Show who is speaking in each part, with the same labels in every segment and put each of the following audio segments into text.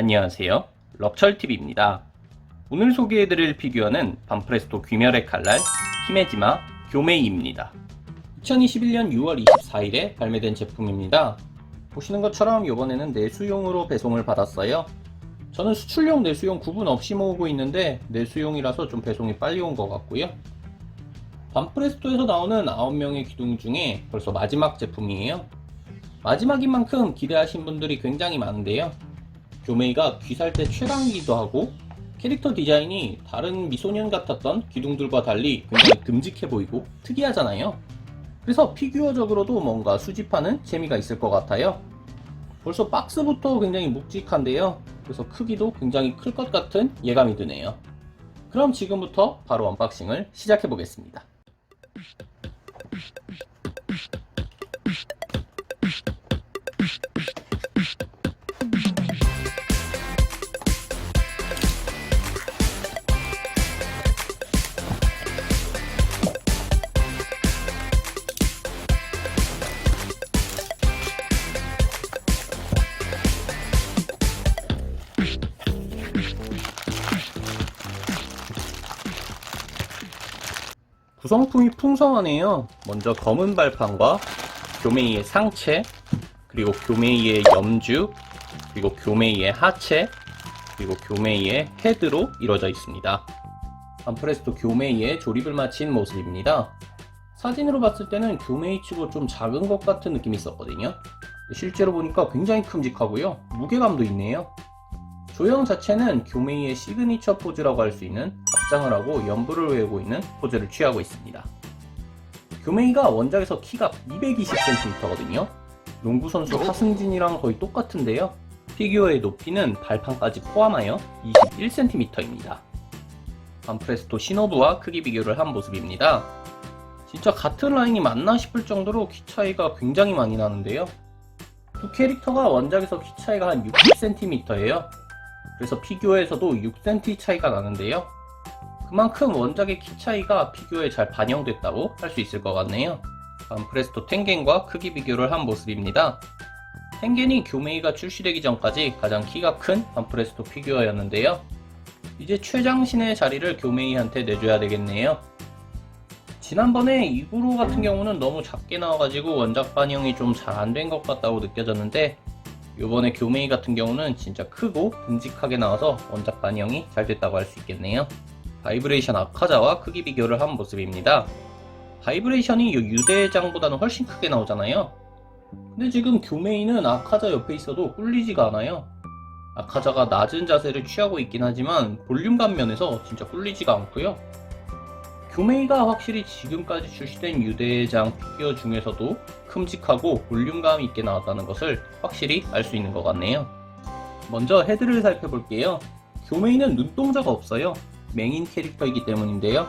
Speaker 1: 안녕하세요. 럭철TV입니다. 오늘 소개해드릴 피규어는 반프레스토 귀멸의 칼날 히메지마 교메이입니다. 2021년 6월 24일에 발매된 제품입니다. 보시는 것처럼 이번에는 내수용으로 배송을 받았어요. 저는 수출용, 내수용 구분 없이 모으고 있는데 내수용이라서 좀 배송이 빨리 온 것 같고요. 반프레스토에서 나오는 9명의 기둥 중에 벌써 마지막 제품이에요. 마지막인 만큼 기대하신 분들이 굉장히 많은데요. 교메이가 귀살 때 최강이기도 하고 캐릭터 디자인이 다른 미소년 같았던 기둥들과 달리 굉장히 듬직해 보이고 특이하잖아요. 그래서 피규어적으로도 뭔가 수집하는 재미가 있을 것 같아요. 벌써 박스부터 굉장히 묵직한데요. 그래서 크기도 굉장히 클 것 같은 예감이 드네요. 그럼 지금부터 바로 언박싱을 시작해 보겠습니다. 구성품이 풍성하네요. 먼저 검은 발판과 교메이의 상체, 그리고 교메이의 염주, 그리고 교메이의 하체, 그리고 교메이의 헤드로 이루어져 있습니다. 반프레스토 교메이의 조립을 마친 모습입니다. 사진으로 봤을 때는 교메이 치고 좀 작은 것 같은 느낌이 있었거든요. 실제로 보니까 굉장히 큼직하고요. 무게감도 있네요. 조형 자체는 교메이의 시그니처 포즈라고 할 수 있는 합장을 하고 연부를 외우고 있는 포즈를 취하고 있습니다. 교메이가 원작에서 키가 220cm거든요. 농구선수 하승진이랑 거의 똑같은데요. 피규어의 높이는 발판까지 포함하여 21cm입니다. 반프레스토 시노부와 크기 비교를 한 모습입니다. 진짜 같은 라인이 맞나 싶을 정도로 키 차이가 굉장히 많이 나는데요. 두 캐릭터가 원작에서 키 차이가 한 60cm예요. 그래서 피규어에서도 6cm 차이가 나는데요. 그만큼 원작의 키 차이가 피규어에 잘 반영됐다고 할 수 있을 것 같네요. 반프레스토 텐겐과 크기 비교를 한 모습입니다. 텐겐이 교메이가 출시되기 전까지 가장 키가 큰 반프레스토 피규어였는데요. 이제 최장신의 자리를 교메이한테 내줘야 되겠네요. 지난번에 이구로 같은 경우는 너무 작게 나와가지고 원작 반영이 좀 잘 안 된 것 같다고 느껴졌는데 이번에 교메이 같은 경우는 진짜 크고 듬직하게 나와서 원작 반영이 잘 됐다고 할 수 있겠네요. 바이브레이션 아카자와 크기 비교를 한 모습입니다. 바이브레이션이 이 유대장보다는 훨씬 크게 나오잖아요. 근데 지금 교메이는 아카자 옆에 있어도 꿀리지가 않아요. 아카자가 낮은 자세를 취하고 있긴 하지만 볼륨감 면에서 진짜 꿀리지가 않고요. 교메이가 확실히 지금까지 출시된 유대장 피규어 중에서도 큼직하고 볼륨감 있게 나왔다는 것을 확실히 알 수 있는 것 같네요. 먼저 헤드를 살펴볼게요. 교메이는 눈동자가 없어요. 맹인 캐릭터이기 때문인데요.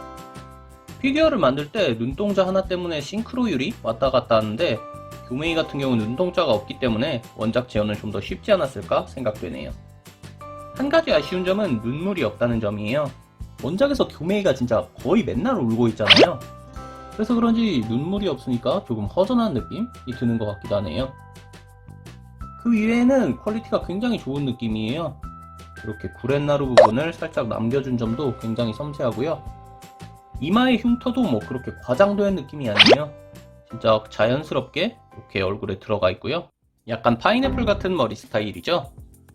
Speaker 1: 피규어를 만들 때 눈동자 하나 때문에 싱크로율이 왔다 갔다 하는데 교메이 같은 경우는 눈동자가 없기 때문에 원작 재현은 좀 더 쉽지 않았을까 생각되네요. 한 가지 아쉬운 점은 눈물이 없다는 점이에요. 원작에서 교메이가 진짜 거의 맨날 울고 있잖아요. 그래서 그런지 눈물이 없으니까 조금 허전한 느낌이 드는 것 같기도 하네요. 그 이외에는 퀄리티가 굉장히 좋은 느낌이에요. 이렇게 구렛나루 부분을 살짝 남겨준 점도 굉장히 섬세하고요. 이마의 흉터도 뭐 그렇게 과장된 느낌이 아니에요. 진짜 자연스럽게 이렇게 얼굴에 들어가 있고요. 약간 파인애플 같은 머리 스타일이죠.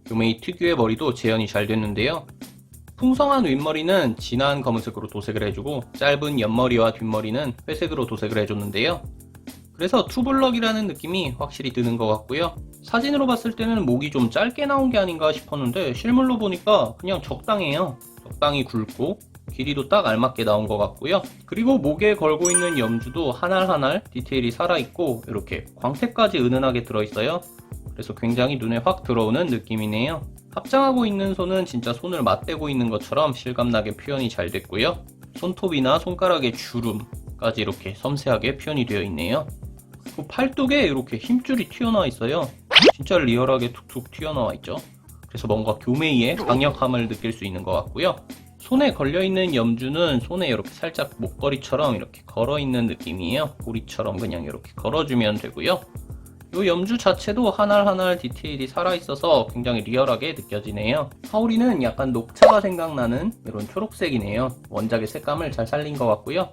Speaker 1: 교메이 특유의 머리도 재현이 잘 됐는데요. 풍성한 윗머리는 진한 검은색으로 도색을 해주고 짧은 옆머리와 뒷머리는 회색으로 도색을 해줬는데요. 그래서 투블럭이라는 느낌이 확실히 드는 것 같고요. 사진으로 봤을 때는 목이 좀 짧게 나온 게 아닌가 싶었는데 실물로 보니까 그냥 적당해요. 적당히 굵고 길이도 딱 알맞게 나온 것 같고요. 그리고 목에 걸고 있는 염주도 하날 디테일이 살아있고 이렇게 광택까지 은은하게 들어있어요. 그래서 굉장히 눈에 확 들어오는 느낌이네요. 합장하고 있는 손은 진짜 손을 맞대고 있는 것처럼 실감나게 표현이 잘 됐고요. 손톱이나 손가락의 주름까지 이렇게 섬세하게 표현이 되어 있네요. 그 팔뚝에 이렇게 힘줄이 튀어나와 있어요. 진짜 리얼하게 툭툭 튀어나와 있죠. 그래서 뭔가 교메이의 강력함을 느낄 수 있는 것 같고요. 손에 걸려있는 염주는 손에 이렇게 살짝 목걸이처럼 이렇게 걸어있는 느낌이에요. 고리처럼 그냥 이렇게 걸어주면 되고요. 이 염주 자체도 하나 하나 디테일이 살아있어서 굉장히 리얼하게 느껴지네요. 하오리는 약간 녹차가 생각나는 이런 초록색이네요. 원작의 색감을 잘 살린 것 같고요.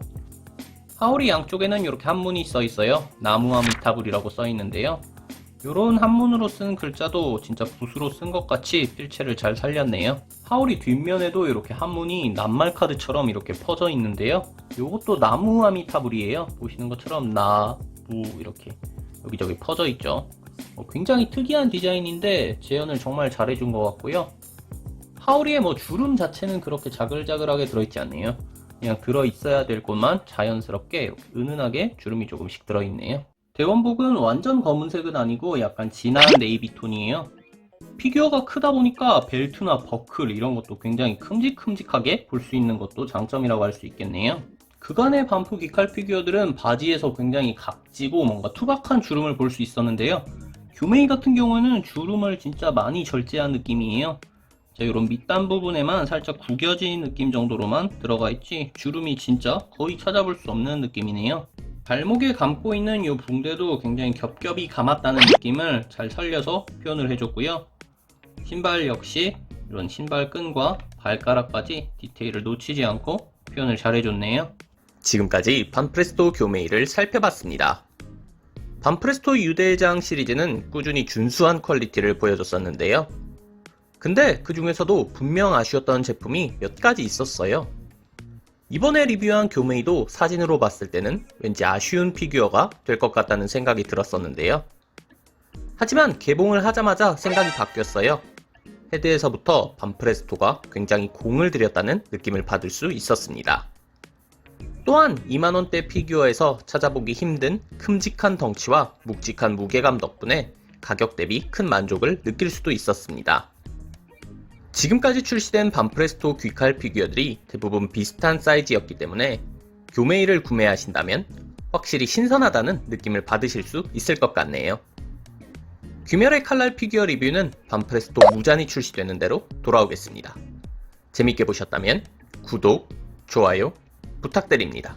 Speaker 1: 하오리 양쪽에는 이렇게 한문이 써 있어요. 나무와 미타불이라고 써 있는데요. 이런 한문으로 쓴 글자도 진짜 붓으로 쓴 것 같이 필체를 잘 살렸네요. 하울이 뒷면에도 이렇게 한문이 낱말 카드처럼 이렇게 퍼져 있는데요. 이것도 나무 아미타불이에요. 보시는 것처럼 나, 무 이렇게 여기저기 퍼져 있죠. 어, 굉장히 특이한 디자인인데 재현을 정말 잘해준 것 같고요. 하울이의 뭐 주름 자체는 그렇게 자글자글하게 들어있지 않네요. 그냥 들어있어야 될 곳만 자연스럽게 은은하게 주름이 조금씩 들어있네요. 대원복은 완전 검은색은 아니고 약간 진한 네이비 톤이에요. 피규어가 크다 보니까 벨트나 버클 이런 것도 굉장히 큼직큼직하게 볼 수 있는 것도 장점이라고 할 수 있겠네요. 그간의 반프 기칼 피규어들은 바지에서 굉장히 각지고 뭔가 투박한 주름을 볼 수 있었는데요. 규메이 같은 경우는 주름을 진짜 많이 절제한 느낌이에요. 자, 이런 밑단 부분에만 살짝 구겨진 느낌 정도로만 들어가 있지 주름이 진짜 거의 찾아볼 수 없는 느낌이네요. 발목에 감고 있는 이 붕대도 굉장히 겹겹이 감았다는 느낌을 잘 살려서 표현을 해줬고요. 신발 역시 이런 신발 끈과 발가락까지 디테일을 놓치지 않고 표현을 잘 해줬네요. 지금까지 반프레스토 교메이를 살펴봤습니다. 반프레스토 유대장 시리즈는 꾸준히 준수한 퀄리티를 보여줬었는데요. 근데 그 중에서도 분명 아쉬웠던 제품이 몇 가지 있었어요. 이번에 리뷰한 교메이도 사진으로 봤을 때는 왠지 아쉬운 피규어가 될 것 같다는 생각이 들었었는데요. 하지만 개봉을 하자마자 생각이 바뀌었어요. 헤드에서부터 반프레스토가 굉장히 공을 들였다는 느낌을 받을 수 있었습니다. 또한 2만원대 피규어에서 찾아보기 힘든 큼직한 덩치와 묵직한 무게감 덕분에 가격 대비 큰 만족을 느낄 수도 있었습니다. 지금까지 출시된 반프레스토 귀칼 피규어들이 대부분 비슷한 사이즈였기 때문에 교메이를 구매하신다면 확실히 신선하다는 느낌을 받으실 수 있을 것 같네요. 귀멸의 칼날 피규어 리뷰는 반프레스토 무잔이 출시되는 대로 돌아오겠습니다. 재밌게 보셨다면 구독, 좋아요 부탁드립니다.